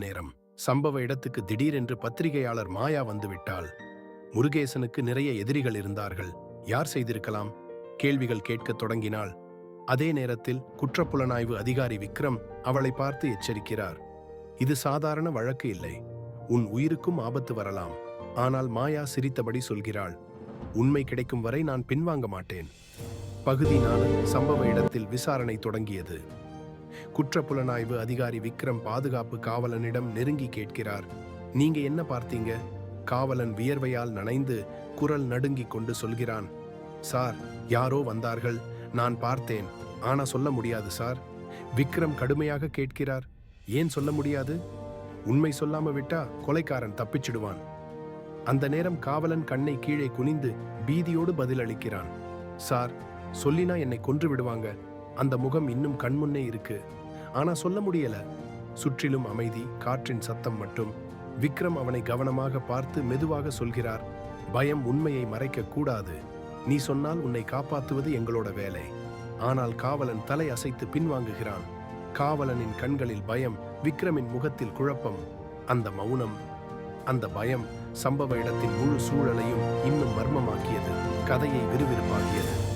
நேரம். சம்பவ இடத்துக்கு திடீரென்று பத்திரிகையாளர் மாயா வந்துவிட்டால் முருகேசனுக்கு நிறைய எதிரிகள் இருந்தார்கள். யார் செய்திருக்கலாம்? கேள்விகள் கேட்கத் தொடங்கினாள். அதே நேரத்தில் குற்றப்புலனாய்வு அதிகாரி விக்ரம் அவளை பார்த்து எச்சரிக்கிறார். இது சாதாரண வழக்கு இல்லை. உன் உயிருக்கும் ஆபத்து வரலாம். ஆனால் மாயா சிரித்தபடி சொல்கிறாள். உண்மை கிடைக்கும் வரை நான் பின்வாங்க மாட்டேன். பகுதி நாலு சம்பவ இடத்தில் விசாரணை தொடங்கியது. குற்றப்புலனாய்வு அதிகாரி விக்ரம் பாதுகாப்பு காவலனிடம் நெருங்கி கேட்கிறார். நீங்க என்ன பார்த்தீங்க? காவலன் வியர்வையால் நனைந்து குரல் நடுங்கிக் கொண்டு சொல்கிறான். சார் யாரோ வந்தார்கள். நான் பார்த்தேன். ஆனா சொல்ல முடியாது சார். விக்ரம் கடுமையாக கேட்கிறார். ஏன் சொல்ல முடியாது? உண்மை சொல்லாம விட்டா கொலைக்காரன் தப்பிச்சிடுவான். அந்த நேரம் காவலன் கண்ணை கீழே குனிந்து பீதியோடு பதிலளிக்கிறான். சார் சொல்லினா என்னை கொன்று விடுவாங்க. அந்த முகம் இன்னும் கண்முன்னே இருக்கு. ஆனா சொல்ல முடியல. சுற்றிலும் அமைதி காற்றின் சத்தம் மட்டும். விக்ரம் அவனை கவனமாக பார்த்து மெதுவாக சொல்கிறார் பயம் உண்மையை மறைக்க கூடாது. நீ சொன்னால் உன்னை காப்பாத்துவது எங்களோட வேலை. ஆனால் காவலன் தலை அசைத்து பின்வாங்குகிறான். காவலனின் கண்களில் பயம் விக்ரமின் முகத்தில் குழப்பம். அந்த மௌனம் அந்த பயம் சம்பவ இடத்தின் முழு சூழலையும் இன்னும் மர்மமாக்கியது கதையை விறுவிறுப்பாக்கியது.